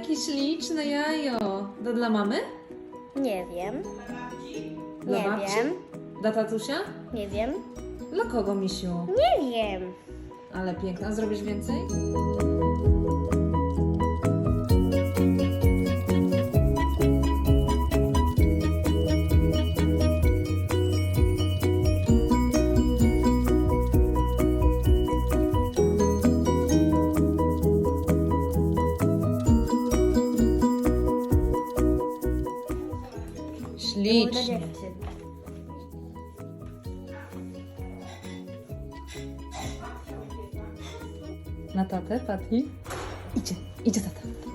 jakie śliczne jajo. To dla mamy? Nie wiem. Dla Nie babci? wiem. Dla tatusia? Nie wiem. Dla kogo, misiu? Nie wiem. Ale piękna. Zrobisz więcej? Отлично. Ната, тата, и... Иди, иди, тата.